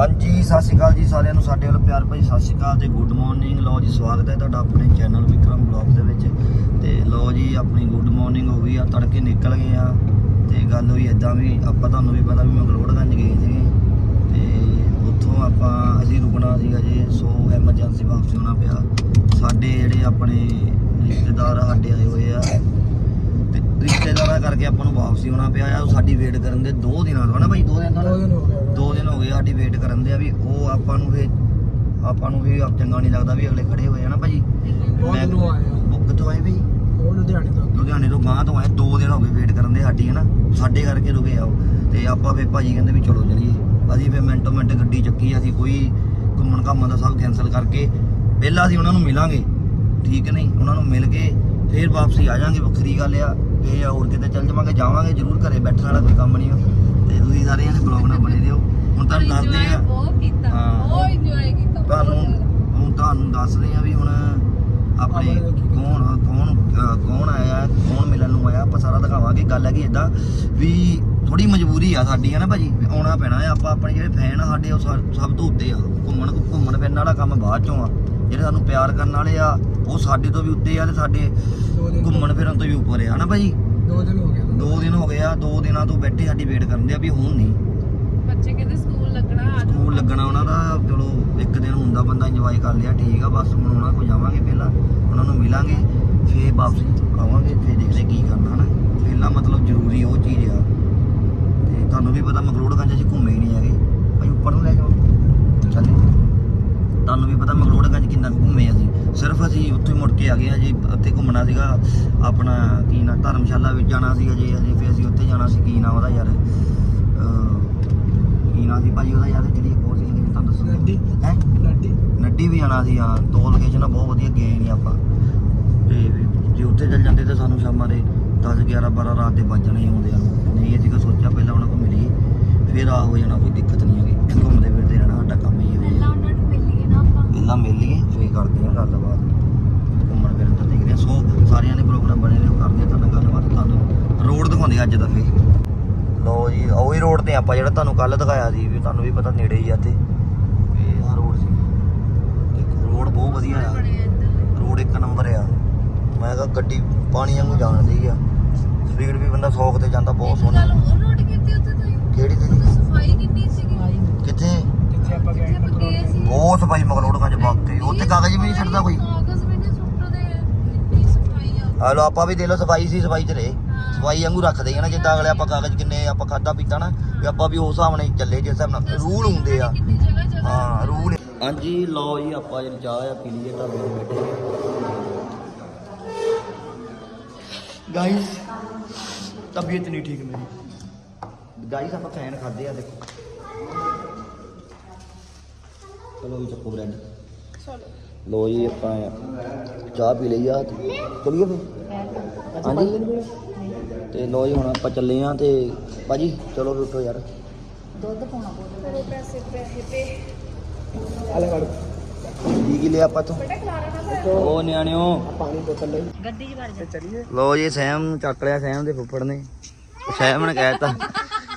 ਹਾਂਜੀ, ਸਤਿ ਸ਼੍ਰੀ ਅਕਾਲ ਜੀ ਸਾਰਿਆਂ ਨੂੰ, ਸਾਡੇ ਵੱਲੋਂ ਪਿਆਰ ਭਰੀ ਸਤਿ ਸ਼੍ਰੀ ਅਕਾਲ ਤੇ ਗੁੱਡ ਮਾਰਨਿੰਗ ਲਓ ਜੀ, ਸਵਾਗਤ ਹੈ ਤੁਹਾਡਾ ਆਪਣੇ ਚੈਨਲ ਵਿਕਰਮ ਬਲੌਗ ਦੇ ਵਿੱਚ। ਤੇ ਲਓ ਜੀ, ਆਪਣੀ ਗੁੱਡ ਮਾਰਨਿੰਗ ਹੋ ਗਈ ਆ, ਤੜਕੇ ਨਿਕਲ ਗਏ ਆ। ਤੇ ਗੱਲ ਹੋਈ ਇਦਾਂ ਵੀ, ਆਪਾਂ ਤੁਹਾਨੂੰ ਵੀ ਪਤਾ ਵੀ ਮਗਲੋੜਗੰਜ ਗਏ ਸੀਗੇ। ਤੇ ਉੱਥੋਂ ਆਪਾਂ, ਅਸੀਂ ਰੁਕਣਾ ਸੀਗਾ ਜੀ, ਸੋ ਐਮਰਜੈਂਸੀ ਵਾਪਸ ਹੋਣਾ ਪਿਆ। ਸਾਡੇ ਜਿਹੜੇ ਆਪਣੇ ਰਿਸ਼ਤੇਦਾਰ ਸਾਡੇ ਆਏ ਹੋਏ ਆ ਰਿਸ਼ਤੇਦਾਰਾਂ ਕਰਕੇ ਆਪਾਂ ਨੂੰ ਵਾਪਸੀ ਹੋਣਾ ਪਿਆ ਆ। ਉਹ ਸਾਡੀ ਵੇਟ ਕਰਨ ਦੇ 2 ਦਿਨਾਂ ਤੋਂ ਹਨਾ ਭਾਈ 2 ਦਿਨ ਤੋਂ? ਨਾ? ਦੋ ਦਿਨ ਹੋ ਗਏ। ਦੋ ਦਿਨ ਹੋ ਗਏ ਸਾਡੀ ਵੇਟ ਕਰਨ ਦੇ ਆ ਵੀ ਉਹ ਆਪਾਂ ਨੂੰ ਵੀ ਆਪਾਂ ਨੂੰ ਵੀ ਚੰਗਾ ਨਹੀਂ ਲੱਗਦਾ ਵੀ ਅਗਲੇ ਖੜੇ ਹੋਏ ਆ ਨਾ ਭਾਜੀ ਬਹੁਤ ਮੈਂ- ਦੂਰੋਂ ਆਏ ਆ। ਉਹ ਕਿੱਥੋਂ ਆਏ ਭਾਈ ਉਹ ਲੁਧਿਆਣੇ ਤੋਂ। ਲੁਧਿਆਣੇ ਤੋਂ ਤੋਂ ਆਏ ਦੋ ਦਿਨ ਹੋ ਗਏ ਵੇਟ ਕਰਨ ਦੇ ਸਾਡੀ ਹਨਾ? ਸਾਡੇ ਕਰਕੇ ਰੁਕੇ ਆ ਉਹ। ਤੇ ਆਪਾਂ ਫੇ ਭਾਜੀ ਕਹਿੰਦੇ ਵੀ ਚਲੋ ਚਲੀਏ। ਅਸੀਂ ਫੇ ਮਿੰਟੋ ਮਿੰਟ ਗੱਡੀ ਚੱਕੀ ਅਸੀਂ ਕੋਈ ਘੁੰਮਣ ਘਾਮਣ ਦਾ ਸਭ ਕੈਨਸਲ ਕਰਕੇ ਪਹਿਲਾਂ ਅਸੀਂ ਉਹਨਾਂ ਨੂੰ ਮਿਲਾਂਗੇ। ਠੀਕ ਨਹੀਂ? ਉਹਨਾਂ ਨੂੰ ਮਿਲ ਕੇ ਫੇਰ ਵਾਪਸੀ ਆ ਜਾਾਂਗੇ ਵੱਖਰੀ ਗੱਲ ਆ। ਤੇ ਹੋਰ ਕਿਤੇ ਚੱਲ ਜਾਵਾਂਗੇ ਜਾਵਾਂਗੇ ਜ਼ਰੂਰ ਘਰੇ ਬੈਠਣ ਵਾਲਾ ਕੋਈ ਕੰਮ ਨਹੀਂ ਆ। ਤੇ ਤੁਸੀਂ ਸਾਰੇ ਜਣੇ ਬਲੌਗ ਨਾਲ ਬਣੇ ਰਹੋ। ਹੁਣ ਤੁਹਾਨੂੰ ਦੱਸਦੇ ਆ। ਬਹੁਤ ਕੀਤਾ। ਹਾਂ। ਬਹੁਤ ਇੰਜੋਏ ਕੀਤਾ ਤੁਹਾਨੂੰ। ਹੁਣ ਤੁਹਾਨੂੰ ਦੱਸਦੇ ਆ ਵੀ ਹੁਣ ਆਪਣੇ ਕੀ? ਕੌਣ ਕੌਣ ਕੌਣ ਆਇਆ ਕੌਣ ਮਿਲਣ ਨੂੰ ਆਇਆ ਆਪਾਂ ਸਾਰਾ ਦਿਖਾਵਾਂਗੇ। ਗੱਲ ਹੈਗੀ ਇਦਾਂ ਵੀ ਥੋੜੀ ਮਜਬੂਰੀ ਆ ਸਾਡੀ ਹੈ ਨਾ ਭਾਜੀ? ਆਉਣਾ ਪੈਣਾ ਆ ਆਪਾਂ ਆਪਣੇ ਜਿਹੜੇ ਫੈਨ ਆ ਸਾਡੇ ਉਹ ਸਾ- ਸਭ ਤੋਂ ਉੱਤੇ ਆ। ਘੁੰਮਣ ਘੁੰਮਣ ਫਿਰਨ ਵਾਲਾ ਕੰਮ ਬਾਅਦ ਚੋਂ ਆ। ਜਿਹੜੇ ਸਾਨੂੰ ਪਿਆਰ ਕਰਨ ਵਾਲੇ ਆ ਉਹ ਸਾਡੇ ਤੋਂ ਵੀ ਉੱਤੇ ਆ ਤੇ ਸਾਡੇ ਘੁੰਮਣ ਫਿਰਨ ਤੋਂ ਵੀ ਉੱਪਰ ਆ ਹਨਾ ਭਾਜੀ ਦੋ ਦਿਨ ਹੋ ਗਏ। ਦੋ ਦਿਨ ਹੋ ਗਏ ਆ ਦੋ ਦਿਨਾਂ ਤੋਂ ਬੈਠੇ ਸਾਡੀ ਵੇਟ ਕਰਦੇ ਆ ਵੀ ਹੁਣ ਨਹੀਂ। ਬੱਚੇ ਕਹਿੰਦੇ ਸਕੂਲ ਲੱਗਣਾ ਆ ਜਾਓ। ਸਕੂਲ ਲੱਗਣਾ ਉਹਨਾਂ ਦਾ ਚਲੋ ਇੱਕ ਦਿਨ ਹੁੰਦਾ ਬੰਦਾ ਇੰਜੋਏ ਕਰ ਲਿਆ ਠੀਕ ਆ ਬਸ ਹੁਣ ਉਹਨਾਂ ਕੋਲ ਜਾਵਾਂਗੇ ਪਹਿਲਾਂ ਉਹਨਾਂ ਨੂੰ ਮਿਲਾਂਗੇ ਫੇਰ ਵਾਪਸ ਆਵਾਂਗੇ ਫੇਰ ਦੇਖਦੇ ਕੀ ਕਰਨਾ ਹਨਾ। ਪਹਿਲਾਂ ਮਤਲਬ ਜ਼ਰੂਰੀ ਉਹ ਚੀਜ਼ ਆ। ਤੇ ਤੁਹਾਨੂੰ ਵੀ ਪਤਾ ਮਕਲੋੜਗੰਜ ਅਸੀਂ ਘੁੰਮੇ ਹੀ ਨਹੀਂ ਹੈਗੇ। ਭਾਈ ਉੱਪਰ ਨੂੰ ਲੈ ਜਾਓ ਚੱਲੇ। ਤੁਹਾਨੂੰ ਵੀ ਪਤਾ ਮਕਲੋੜਗੰਜ ਕਿੰਨਾ ਕੁ ਘੁੰਮੇ ਅਸੀਂ। ਸਿਰਫ ਅਸੀਂ ਉੱਥੇ ਮੁੜ ਕੇ ਆ ਗਏ ਆ ਜੀ ਉੱਥੇ ਘੁੰਮਣਾ ਸੀਗਾ ਆਪਣਾ ਕੀ ਨਾ ਧਰਮਸ਼ਾਲਾ ਵਿੱਚ ਜਾਣਾ ਸੀਗਾ ਜੀ ਅਸੀਂ ਫੇਰ ਅਸੀਂ ਉੱਥੇ ਜਾਣਾ ਸੀ ਕੀ ਨਾਮ ਉਹਦਾ ਯਾਰ? ਕੀ ਨਾਮ ਸੀ ਭਾਜੀ ਉਹਦਾ ਯਾਰ ਜਿਹੜੀ ਹੋਰ ਸੀ ਜਿਹੜੀ ਤੁਹਾਨੂੰ ਦੱਸੋ। ਨੱਡੀ। ਹੈ? ਨੱਡੀ ਵੀ ਜਾਣਾ ਸੀ ਹਾਂ ਦੋ ਲੋਕੇਸ਼ਨਾਂ ਬਹੁਤ ਵਧੀਆ ਗਏ ਨਹੀਂ ਆਪਾਂ। ਤੇ ਜੇ ਉੱਥੇ ਚੱਲ ਜਾਂਦੇ ਤਾਂ ਸਾਨੂੰ ਸ਼ਾਮਾਂ ਦੇ 10 11 12 ਰਾਤ ਦੇ ਵੱਜ ਜਾਣੇ ਆਉਂਦੇ ਆ। ਨਹੀਂ ਅਸੀਂ ਕੋ ਸੋਚਿਆ ਪਹਿਲਾਂ ਉਹਨਾਂ ਕੋਲ ਮਿਲੀਏ ਫਿਰ ਆ ਹੋ ਜਾਣਾ ਕੋਈ ਦਿੱਕਤ ਨਹੀਂ ਹੈਗੀ ਘੁੰਮਦੇ ਫਿਰਦੇ ਰਹਿਣਾ ਸਾਡਾ ਕੰਮ ਹੀ ਇਹ ਪਹਿਲਾਂ ਹੈ ਉਹਨਾਂ ਨੂੰ ਮਿਲੀਏ ਨਾ ਆਪਾਂ ਪਹਿਲਾਂ ਮਿਲ ਲਈਏ ਫੇਰ ਕਰਦੇ ਆ ਗੱਲਬਾਤ ਘੁੰਮਣ ਫਿਰਨ ਦਾ ਦੇਖਦੇ ਆ ਸੋ ਸਾਰਿਆਂ ਨੇ ਪ੍ਰੋਗਰਾਮ ਬਣੇ ਨੇ ਉਹ ਕਰਦੇ ਆ ਤੁਹਾਨੂੰ ਗੱਲਬਾਤ ਤੁਹਾਨੂੰ ਰੋਡ ਦਿਖਾਉਂਦੇ ਅੱਜ ਦਾ ਫੇ ਲੋ ਜੀ ਉਹੀ ਰੋਡ ਤੇ ਆਪਾਂ ਜਿਹੜਾ ਤੁਹਾਨੂੰ ਕੱਲ ਦਿਖਾਇਆ ਸੀ ਵੀ ਤੁਹਾਨੂੰ ਵੀ ਪਤਾ ਨੇੜੇ ਹੀ ਆ ਤੇ ਇਹ ਆ ਰੋਡ ਸੀ। ਦੇਖੋ ਰੋਡ ਬਹੁਤ ਵਧੀਆ ਆ। ਰੋਡ ਇੱਕ ਨੰਬਰ ਆ। ਮੈਂ ਕਿਹਾ ਗੱਡੀ ਪਾਣੀ ਵਾਂਗੂ ਜਾਂਦੀ ਆ। ਸਪੀਡ ਵੀ ਬੰਦਾ 100 ਤੇ ਜਾਂਦਾ ਬਹੁਤ ਸੋਹਣਾ। ਹੋਰ ਨੋਟ ਕੀਤੀ ਉੱਥੇ ਤੁਸੀਂ? ਕਿਹੜੀ ਤੇ ਸਫ਼ਾਈ ਕਿੰਨੀ ਸੀਗੀ? ਕਿੱਥੇ? ਜਿੱਥੇ ਆਪਾਂ ਗਏ ਬਹੁਤ ਸਫ਼ਾਈ ਮਗਲੋੜਗੰਜ ਬਾਕੀ ਉੱਥੇ ਕਾਗਜ਼ ਵੀ ਨਹੀਂ ਛੱਡਦਾ ਕੋਈ ਕਾਗਜ਼ ਵੀ ਨਹੀਂ ਸੁੱਟਦੇ ਇੰਨੀ ਸਫ਼ਾਈ ਆ ਲੋ ਆਪਾਂ ਵੀ ਦੇ ਲੋ ਸਫ਼ਾਈ ਸੀ ਸਫ਼ਾਈ ਚ ਰਹੇ। ਸਫ਼ਾਈ ਵਾਂਗੂ ਰੱਖਦੇ ਆ ਨਾ ਜਿੱਦਾਂ ਅਗਲੇ ਆਪਾਂ ਕਾਗਜ਼ ਕਿੰਨੇ ਆਪਾਂ ਖਾਦਾ ਪੀਤਾ ਨਾ ਵੀ ਆਪਾਂ ਵੀ ਉਸ ਹਿਸਾਬ ਨਾਲ ਚੱਲੇ ਜਿਸ ਹਿਸਾਬ ਨਾਲ ਰੂਲ ਹੁੰਦੇ ਆ। ਕਿੰਨੀ ਹਾਂ ਰੂਲ ਹਾਂਜੀ ਲਓ ਜੀ ਆਪਾਂ ਜਿਹੜੀ ਚਾਹ ਆ ਪੀ ਲਈਏ ਤਾਂ ਬੈਠੇ ਗਾਇਸ ਤਬੀਅਤ ਨਹੀਂ ਠੀਕ ਮੇਰੀ। ਗਾਇਸ ਆਪਾਂ ਫੈਨ ਖਾਦੇ ਆ ਦੇਖੋ। ਚਲੋ ਵੀ ਚੱਕੋ ਬ੍ਰੈਡ ਲੋ ਜੀ ਆਪਾਂ ਚਾਹ ਪੀ ਲਈ ਆ। ਚਲੀਏ ਫਿਰ? ਹਾਂਜੀ? ਤੇ ਲੋ ਜੀ ਹੁਣ ਆਪਾਂ ਚੱਲੇ ਆ ਤੇ ਭਾਜੀ ਚਲੋ ਰੁਕੋ ਯਾਰ। ਕਰੋ ਪੈਸੇ ਪੈਸੇ ਪੇ ਹਲੇ ਵੜ ਕੀ ਕੀ ਲਿਆ ਆਪਾਂ ਤੋਂ? ਉਹ ਨਿਆਣਿਓ। ਪਾਣੀ ਬੋਤਲ ਲਈ ਗੱਡੀ 'ਚ ਵੜ ਤੇ ਚਲੀਏ। ਲੋ ਜੀ ਸੈਮ ਨੂੰ ਚੱਕ ਲਿਆ ਸੈਮ ਦੇ ਫੁੱਫੜ ਨੇ। ਸੈਮ ਨੇ ਕਹਿਤਾ।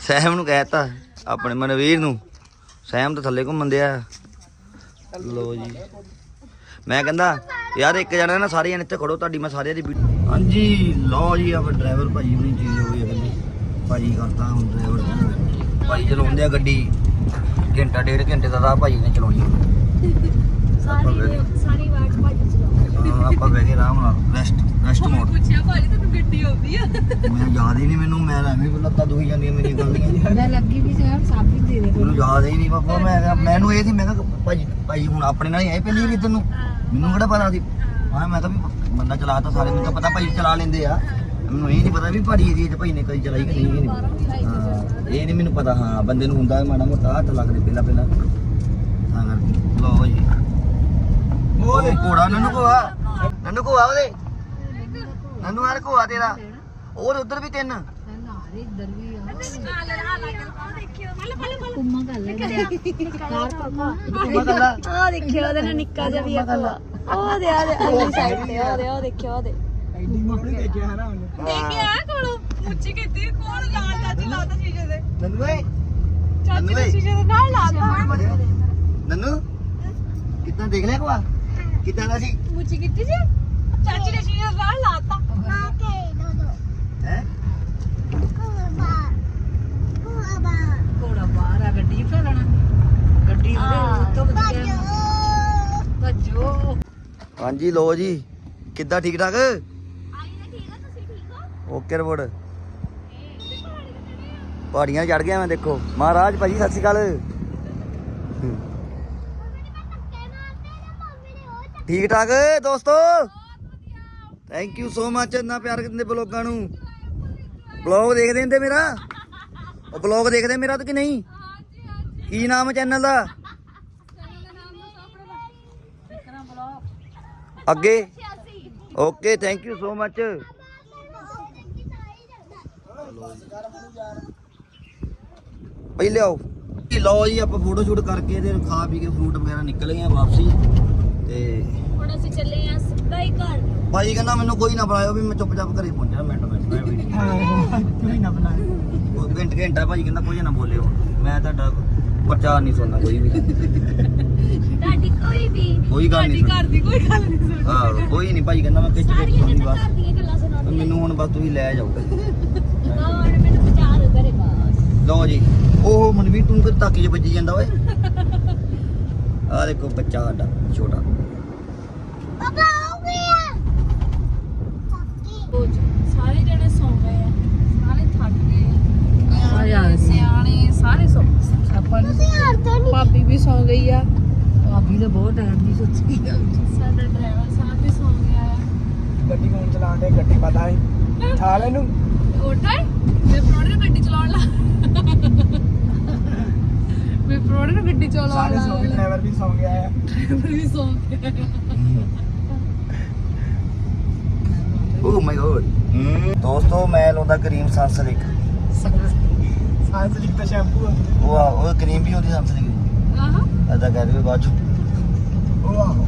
ਸੈਮ ਨੂੰ ਕਹਿਤਾ ਆਪਣੇ ਮਨਵੀਰ ਨੂੰ। ਸੈਮ ਤਾਂ ਥੱਲੇ ਘੁੰਮਣ ਦਿਆ ਲੋ ਜੀ। ਮੈਂ ਕਹਿੰਦਾ ਯਾਰ ਇੱਕ ਜਣਾ ਨਾ ਸਾਰੇ ਜਣੇ ਇੱਥੇ ਖੜੋ ਤੁਹਾਡੀ ਮੈਂ ਸਾਰਿਆਂ ਦੀ ਹਾਂਜੀ ਲੋ ਜੀ ਆਪ ਡਰਾਈਵਰ ਭਾਜੀ ਹੁਣੀ ਚੀਜ਼ ਹੋ ਗਈ ਕਹਿੰਦੇ। ਭਾਜੀ ਕਰਤਾ ਹੁਣ ਡਰਾਈਵਰ ਭਾਈ ਚਲਾਉਂਦੇ ਆ ਗੱਡੀ। ਘੰਟਾ ਡੇਢ ਘੰਟੇ ਦਾ ਰਾਹ ਭਾਜੀ ਨੇ ਚਲਾਉਣੀ। ਸਾਰੀ ਸਾਰੀ ਵਾਟ ਭੱਜ ਚਲਾਓ ਹਾਂ, ਆਪਾਂ ਕੇ ਆਰਾਮ ਨਾਲ ਰੈਸਟ ਰੈਸਟ ਮੋਡ ਪੁੱਛਿਆ ਭਾਜੀ ਤੈਨੂੰ ਗੱਡੀ ਆਉਂਦੀ ਆ। ਮੈਨੂੰ ਯਾਦ ਹੀ ਨਹੀਂ ਮੈਨੂੰ ਮੈਂ ਐਵੇਂ ਵੀ ਲੱਤਾਂ ਦੁਖੀ ਜਾਂਦੀਆਂ ਮੇਰੀਆਂ ਗਲਦੀਆਂ ਮੈਂ ਲੱਗੀ ਵੀ ਸੀ ਸਾਬੀ ਦੇ ਦੇ ਮੈਨੂੰ ਯਾਦ ਹੀ ਨਹੀਂ ਬਾਬਾ ਮੈਂ ਕਿਹਾ- ਮੈਨੂੰ ਇਹ ਸੀ ਮੈਂ ਕਿਹਾ ਭਾਜੀ ਭਾਜੀ ਹੁਣ ਆਪਣੇ ਨਾਲ ਹੀ ਆਏ ਪਹਿਲੀ ਵਾਰੀ ਤੈਨੂੰ? ਮੈਨੂੰ ਕਿਹੜਾ ਪਤਾ ਸੀ? ਹਾਂ। ਮੈਂ ਤਾਂ ਵੀ ਬੰਦਾ ਚਲਾ ਤਾਂ ਸਾਰੇ ਮੈਨੂੰ ਤਾਂ ਪਤਾ ਭਾਈ ਚਲਾ ਲੈਂਦੇ ਆ। ਮੈਨੂੰ ਇਹ ਨਹੀਂ ਪਤਾ ਵੀ ਭਾਰੀ ਏਰੀਆ 'ਚ ਭਾਈ ਨੇ ਕਦੀ ਚਲਾਈ ਕਿ ਨਹੀਂ ਇਹ ਇਹ ਨਹੀਂ ਮੈਨੂੰ ਪਤਾ ਹਾਂ ਬੰਦੇ ਨੂੰ ਹੁੰਦਾ ਮਾੜਾ ਮੋਟਾ ਹੱਥ ਲੱਗਦੇ ਪਹਿਲਾਂ ਪਹਿਲਾਂ। ਤਾਂ ਕਰਕੇ। ਲਓ ਜੀ। ਉਹ ਘੋੜਾ ਨੰਨੂ ਕੋਆ ਨੰਨੂ ਕੋਆ ਉਹਦੇ। ਨੰਨੂ ਯਾਰ ਕੋਆ ਤੇਰਾ। ਹੋਰ ਉਧਰ ਵੀ ਤਿੰਨ। ਨਾਰੇ ਇੱਧਰ ਵੀ ਆ। ਕੁੰਮਾ ਕਰ ਲੈ ਕਾਰ ਪਾਪਾ ਕੁੰਮਾ। ਕੱਲਾ ਆ ਦੇਖਿਓ ਉਹਦੇ ਨਾਲ ਨਿੱਕਾ ਜਿਹਾ ਵੀ ਆ ਭੂਆ ਉਹ ਦੇ ਆ ਦੇ ਅਗਲੀ ਸਾਈਡ ਤੇ ਉਹ ਦੇ ਉਹ ਦੇਖਿਓ ਉਹਦੇ ਐਡੀ ਨਹੀਂ ਦੇਖਿਆ ਹੈ ਨਾ ਉਹਨੇ ਦੇਖਿਆ ਕੋਲੋਂ? ਮੁੱਛੀ ਕੀਤੀ ਕੋਲ ਲਾਲ ਚਾਚੀ ਲਾਤਾ ਸ਼ੀਸ਼ੇ ਦੇ। ਨੰਨੂ ਏ ਚਾਚੀ ਨੇ ਸ਼ੀਸ਼ੇ ਦੇ ਨਾਲ ਲਾਤਾ ਦੇਖ ਲਿਆ ਕੋਆ ਕਿੱਦਾਂ ਦਾ ਸੀ? ਮੁੱਚੀ ਕਿੱਟੀ ਸੀ ਚਾਚੀ ਨੇ ਸ਼ੀਰ ਨਾਲ ਲਾਤਾ। ਹੈ ਘੋੜਾ ਬਾਹਰ ਆ ਗੱਡੀ ਫੇਰਣਾ ਗੱਡੀ ਉਹਦੇ ਉੱਤੋਂ ਵੱਜਿਆ ਭੱਜੋ। ਹਾਂਜੀ ਲੋ ਜੀ। ਕਿੱਦਾਂ ਠੀਕ ਠਾਕ? ਓਕੇ ਰਿਪੋਰਟ ਪਹਾੜੀਆਂ ਚੜ ਗਿਆ ਮੈਂ ਦੇਖੋ। ਮਹਾਰਾਜ ਭਾਜੀ ਸਤਿ ਸ਼੍ਰੀ ਅਕਾਲ। ਠੀਕ ਠਾਕ ਦੋਸਤੋ? ਥੈਂਕ ਯੂ ਸੋ ਮੱਚ ਇੰਨਾ ਪਿਆਰ ਦਿੰਦੇ ਬਲੌਗਾਂ ਨੂੰ। ਬਲੌਗ ਦੇਖਦੇ ਹੁੰਦੇ ਮੇਰਾ? ਉਹ ਬਲੌਗ ਦੇਖਦੇ ਮੇਰਾ ਤਾਂ ਕਿ ਨਹੀਂ? ਕੀ ਨਾਮ ਹੈ ਚੈਨਲ ਦਾ? ਅੱਗੇ? Okay thank you so much ਪਹਿਲੇ ਆਓ ਲਓ ਜੀ, ਆਪਾਂ ਫੋਟੋ ਸ਼ੂਟ ਕਰਕੇ ਤੇ ਖਾ ਪੀ ਕੇ ਫਰੂਟ ਵਗੈਰਾ ਨਿਕਲ ਗਏ ਆ ਵਾਪਸੀ। ਤੇ ਹੁਣ ਅਸੀਂ ਚੱਲੇ ਆ ਸਿੱਧਾ ਹੀ ਘਰ। ਭਾਈ ਕਹਿੰਦਾ ਮੈਨੂੰ ਕੋਈ ਨਾ ਬੁਲਾਇਓ ਵੀ ਮੈਂ ਚੁੱਪਚਾਪ ਘਰੇ ਪਹੁੰਚਣਾ ਮਿੰਟ ਮਿੰਟ ਮੈਂ ਵੀ ਹਾਂ ਹੀ ਨਾ ਬਣਾ ਉਹ ਘੰਟਾ ਘੰਟਾ ਭਾਈ ਕਹਿੰਦਾ ਕੋਈ ਨਾ ਬੋਲਿਓ। ਮੈਂ ਤੁਹਾਡਾ ਪ੍ਰਚਾਰ ਨਹੀਂ ਸੁਣਨਾ ਕੋਈ ਵੀ। ਤੁਹਾਡੀ ਕੋਈ ਵੀ ਕੋਈ ਗੱਲ ਨਹੀਂ ਘਰ ਦੀ ਕੋਈ ਗੱਲ ਨਹੀਂ ਸੁਣੀ ਹਾਂ ਕੋਈ ਨਹੀਂ ਭਾਈ ਕਹਿੰਦਾ ਮੈਂ ਖਿੱਚ ਕੇ ਸਾਰੀਆਂ ਸੁਣਨੀ ਬਸ। ਘਰ ਦੀਆਂ ਗੱਲਾਂ ਸੁਣਾਉਂਦੀਆਂ ਮੈਨੂੰ ਹੁਣ ਬਸ ਤੁਸੀਂ ਲੈ ਜਾਓ। ਗਾਣ ਮੈਨੂੰ ਪਹੁੰਚਾ ਦਿਓ ਘਰੇ ਬਸ। ਲਓ ਜੀ ਉਹ ਮਨਵੀਰ ਤੂੰ ਕਿ ਤਾਕੀ 'ਚ ਵੱਜੀ ਜਾਂਦਾ ਓਏ। ਆ ਦੇਖੋ ਬੱਚਾ ਸਾਡਾ ਛੋਟਾ। ਪਾਪਾ ਹੋ ਗਿਆ ਸਾਰੇ ਜਣੇ ਸੌਂ ਗਏ ਆ। ਸਾਰੇ ਥੱਕ ਗਏ। ਸਾਰੇ ਆ। ਸਿਆਣੇ ਸਾਰੇ ਸੌਂ ਆਪਾਂ ਨੂੰ ਭਾਬੀ ਵੀ ਸੌ ਗਈ ਆ। ਭਾਬੀ ਤਾਂ ਬਹੁਤ ਟਾਈਮ ਦੀ ਸੁੱਤੀ ਆ। ਸਾਡਾ ਡਰਾਈਵਰ ਸਾਹਿਬ ਵੀ ਸੌਂ ਗਿਆ ਆ। ਗੱਡੀ ਕੌਣ ਚਲਾਉਂਦੇ ਗੱਡੀ ਪਤਾ ਹੈ ਠਾ ਲੈ ਨੂੰ ਉੱਠਾ ਮੈਂ ਪ੍ਰੋੜੇ ਨੂੰ ਗੱਡੀ ਚਲਾਉਣ ਲਾ। ਮੈਂ ਪ੍ਰੋੜੇ ਨੂੰ ਗੱਡੀ ਚਲਾਉਣ ਸਾਰੇ ਲਾ। ਸੌ ਗਏ ਡਰਾਈਵਰ ਵੀ ਸੌ ਗਿਆ ਹੈ ਡਰਾਈਵਰ ਵੀ ਸੌਂ ਗਿਆ ਓ ਮਾਈ ਗੋਡ ਦੋਸਤੋ ਮੈਂ ਲਾਉਂਦਾ ਕਰੀਮ ਸਨਸਲਿਕ ਸਾਇੰਸ ਲਿਖ ਤਾਂ ਸ਼ੈਂਪੂ ਆ। ਉਹ ਆ ਉਹ ਕਰੀਮ ਵੀ ਹੁੰਦੀ ਸਨਸਲਿਕ ਆਹਾਂ। ਐਦਾ ਕਹਿ ਦੇਵੇ ਬਾਅਦ ਚ। ਉਹ ਆਹੋ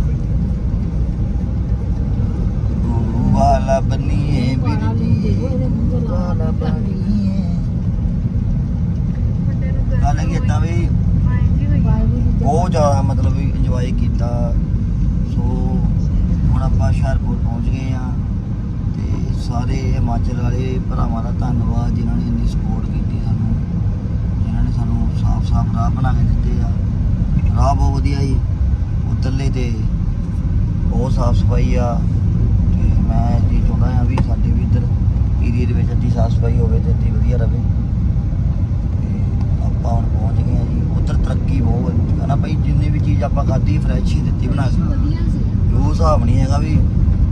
ਵਾਲਾ ਬਨੀਏ ਬਿਰਜੀ ਵਾਲਾ ਬਨੀਏ ਗੱਲ ਏਦਾਂ ਵੀ ਬਹੁਤ ਜ਼ਿਆਦਾ ਮਤਲਬ ਵੀ ਇੰਜੋਏ ਕੀਤਾ। ਸੋ ਹੁਣ ਆਪਾਂ ਹੁਸ਼ਿਆਰਪੁਰ ਪਹੁੰਚ ਗਏ ਆ ਸਾਰੇ ਹਿਮਾਚਲ ਵਾਲੇ ਭਰਾਵਾਂ ਦਾ ਧੰਨਵਾਦ ਜਿਨ੍ਹਾਂ ਨੇ ਇੰਨੀ ਸਪੋਰਟ ਕੀਤੀ ਸਾਨੂੰ ਜਿਨ੍ਹਾਂ ਨੇ ਸਾਨੂੰ ਸਾਫ਼-ਸਾਫ਼ ਰਾਹ ਬਣਾ ਕੇ ਦਿੱਤੇ ਆ। ਰਾਹ ਬਹੁਤ ਵਧੀਆ ਜੀ ਉਤਰਲੇ ਤੇ ਬਹੁਤ ਸਾਫ਼ ਸਫ਼ਾਈ ਆ। ਤੇ ਮੈਂ ਜੀ ਚਾਹੁੰਦਾ ਆ ਵੀ ਸਾਡੇ ਵੀ ਇੱਧਰ ਏਰੀਏ ਦੇ ਵਿੱਚ ਅੱਧੀ ਸਾਫ਼ ਸਫ਼ਾਈ ਹੋਵੇ ਤੇ ਅੱਧੀ ਵਧੀਆ ਤੇ ਆਪਾਂ ਹੁਣ ਪਹੁੰਚ ਗਏ ਆ ਜੀ। ਉੱਧਰ ਤਰੱਕੀ ਬਹੁਤ ਹੈ। ਨਾ ਭਾਈ ਜਿੰਨੇ ਵੀ ਚੀਜ਼ ਆਪਾਂ ਖਾਧੀ ਫਰੈਸ਼ ਹੀ ਦਿੱਤੀ ਬਣਾ ਕੇ। ਵਧੀਆ ਸੀ। ਉਹ ਹਿਸਾਬ ਨਹੀਂ ਹੈਗਾ ਵੀ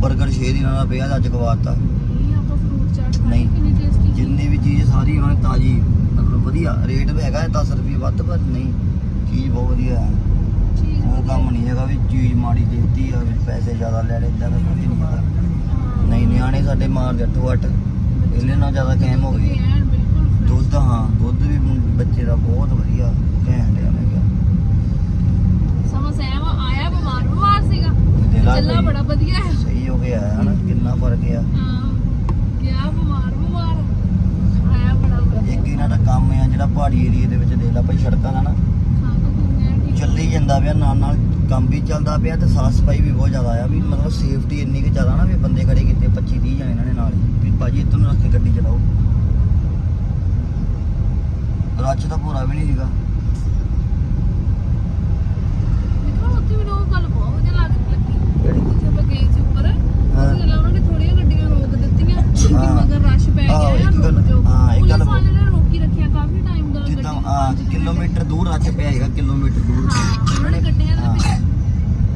버ਗਰ 6 ਦਿਨਾਂ ਦਾ ਪਿਆ ਅੱਜ ਆਪਾਂ ਫਰੂਟ ਚਾਟ ਖਾਈ ਨਹੀਂ। ਕਿੰਨੀ ਟੇਸਟੀ ਜਿੰਨੀ ਵੀ ਚੀਜ਼ ਸਾਰੀ ਉਹਨਾਂ ਨੇ ਤਾਜੀ ਮਤਲਬ ਵਧੀਆ ਰੇਟ ਵੀ ਹੈਗਾ 10 ਰੁਪਏ ਵੱਧ ਪਰ ਨਹੀਂ ਚੀਜ਼ ਬਹੁਤ ਵਧੀਆ ਹੈ। ਉਹ ਕੰਮ ਨਹੀਂ ਹੈਗਾ ਵੀ ਚੀਜ਼ ਮਾੜੀ ਦੇ ਦਿੱਤੀ ਆ ਵੀ ਪੈਸੇ ਜ਼ਿਆਦਾ ਲੈ ਲੈ ਇਦਾਂ ਦਾ ਕੁਝ ਨਹੀਂ ਹੈਗਾ। ਨਹੀਂ ਨਿਆਣੇ ਸਾਡੇ ਮਾਰ ਅੱਠੋ ਅੱਠ ਇਹਨੇ ਨਾਲ ਜ਼ਿਆਦਾ ਕੈਮ ਹੋ fresh। ਦੁੱਧ ਹਾਂ ਦੁੱਧ ਵੀ ਬੱਚੇ ਦਾ ਬਹੁਤ ਵਧੀਆ ਘੈਂਟ ਆ ਸਹਿਮ ਆਇਆ ਬਿਮਾਰ ਬਿਮਾਰ ਸੀਗਾ। ਚੱਲਾ ਬੜਾ ਵਧੀਆ ਹੈ। ਸਹੀ ਹੋ ਗਿਆ ਹੈ ਨਾ ਕਿੰਨਾ ਫ਼ਰਕ ਆ। ਹਾਂ ਗਿਆ ਬਿਮਾਰ ਬਿਮਾਰ। ਆਇਆ ਬੜਾ ਵਧੀਆ। ਇੱਕ ਇਹਨਾਂ ਦਾ ਕੰਮ ਆ ਜਿਹੜਾ ਪਹਾੜੀ ਏਰੀਏ ਦੇ ਵਿੱਚ ਦੇ ਲਾ ਭਾਈ ਸੜਕਾਂ ਦਾ ਨਾ। ਚੱਲੀ ਜਾਂਦਾ ਪਿਆ ਨਾਲ ਨਾਲ ਕੰਮ ਵੀ ਚੱਲਦਾ ਪਿਆ ਤੇ ਸਾਫ਼ ਸਫ਼ਾਈ ਵੀ ਬਹੁਤ ਜ਼ਿਆਦਾ ਆ। ਵੀ ਮਤਲਬ ਸੇਫਟੀ ਇੰਨੀ ਕਿ ਜ਼ਿਆਦਾ ਨਾ ਵੀ ਬੰਦੇ ਖੜੇ ਕੀਤੇ 25 30 ਜਣੇ ਇਹਨਾਂ ਨੇ ਨਾਲ ਵੀ ਭਾਜੀ ਇੱਧਰ ਨੂੰ ਰੱਖ ਕੇ ਗੱਡੀ ਚਲਾਓ। ਰੱਛ ਦਾ ਭੋਰਾ ਵੀ ਨਹੀਂ ਸੀਗਾ। ਉੱਥੇ ਮੈਨੂੰ ਉਹ ਗੱਲ ਬਹੁਤ ਵਧੀਆ ਲੱਗ। ਲੱਗੀ? ਜਿੱਥੇ ਆਪਾਂ ਗਏ ਸੀ ਉੱਪਰ। ਉਹਦੇ ਨਾਲ ਉਹਨਾਂ ਨੇ ਥੋੜੀਆਂ ਗੱਡੀਆਂ ਰੋਕ ਦਿੱਤੀਆਂ। ਕਿ। ਮਗਰ ਰਸ਼ ਪੈ ਗਿਆ ਆਹੋ, ਹੈ ਇੱਕ ਗੱਲ- ਰੁਕ ਜਾਓ ਹਾਂ, ਇੱਕ ਗੱਲ- ਵਾਲੇ ਨੇ ਰੋਕੀ ਰੱਖਿਆ ਕਾਫੀ ਟਾਈਮ ਦਾ ਜਿੱਦਾਂ ਆ ਕਿਲੋਮੀਟਰ ਦੂਰ ਰੱਛ ਪਿਆ ਹੈਗਾ ਕਿਲੋਮੀਟਰ ਦੂਰ। ਉਹਨਾਂ ਨੇ ਗੱਡੀਆਂ ਦੇ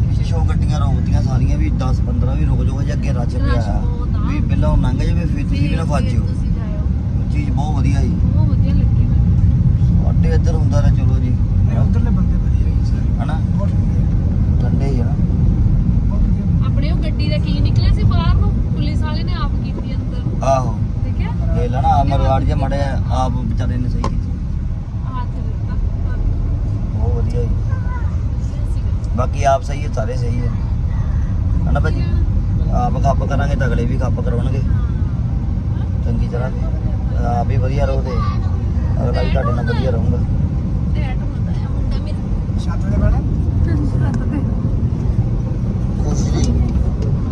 ਪਿੱਛੋਂ ਗੱਡੀਆਂ ਰੋਕਦੀਆਂ ਸਾਰੀਆਂ ਵੀ 10 15 ਵੀ ਰੁਕ ਜਾਓਗੇ ਜੇ ਅੱਗੇ ਰੱਛ ਪਿਆ। ਵੀ ਪਹਿਲਾਂ ਉਹ ਲੰਘ ਜਾਵੇ ਫਿਰ ਤੁਸੀਂ ਵੀ ਨਾ ਜਿਓ ਜਾਇਓ। ਚੀਜ਼ ਬਹੁਤ ਵਧੀਆ ਜੀ ਬਹੁਤ ਵਧੀਆ ਲੱਗੀ ਮੈਨੂੰ। ਸਾਡੇ ਇੱਧਰ ਹੁੰਦਾ ਤਾਂ ਚਲੋ ਜੀ। ਉਧਰਲੇ ਬੰਦੇ ਵਧੀਆ ਹੀ ਸਾਰੇ ਹਨਾ ਬਹੁਤ ਵਧੀਆ ਠੰਡੇ ਹੀ ਆ ਨਾ ਬਹੁਤ ਵਧੀਆ ਆਪਣੇ ਉਹ ਗੱਡੀ ਦਾ ਕੀ ਨਿਕਲਿਆ ਸੀ ਬਾਹਰ ਨੂੰ? ਪੁਲਿਸ ਵਾਲੇ ਨੇ ਆਪ ਕੀਤੀ ਅੰਦਰ। ਆਹੋ। ਦੇਖਿਆ ਲੈ ਲੈਣਾ ਮਰਵਾੜ ਜੇ ਮੜੇ ਆਪ ਵਿਚਾਰੇ ਨੇ ਸਹੀ ਕੀਤੀ। ਹੱਥ ਦਿੱਤਾ। ਬਹੁਤ ਵਧੀਆ ਜੀ। ਬਾਕੀ ਆਪ ਸਹੀ ਹੈ ਸਾਰੇ ਸਹੀ ਹੈ। ਹਨਾ ਭਾਜੀ? ਆਪ ਖੱਪ ਕਰਾਂਗੇ ਤਾਂ ਅਗਲੇ ਵੀ ਖੱਪ ਕਰਵਾਉਣਗੇ ਚੰਗੀ ਤਰ੍ਹਾਂ ਆਪ ਵੀ ਵਧੀਆ ਰਹੋ ਤੇ ਅਗਲਾ ਵੀ ਤੁਹਾਡੇ ਨਾਲ ਵਧੀਆ ਰਹੂਗਾ। ਡੈਡ ਹੁੰਦਾ ਹੈ ਮੁੰਡਾ ਮੇਰੇ। ਛੱਤ ਤੇ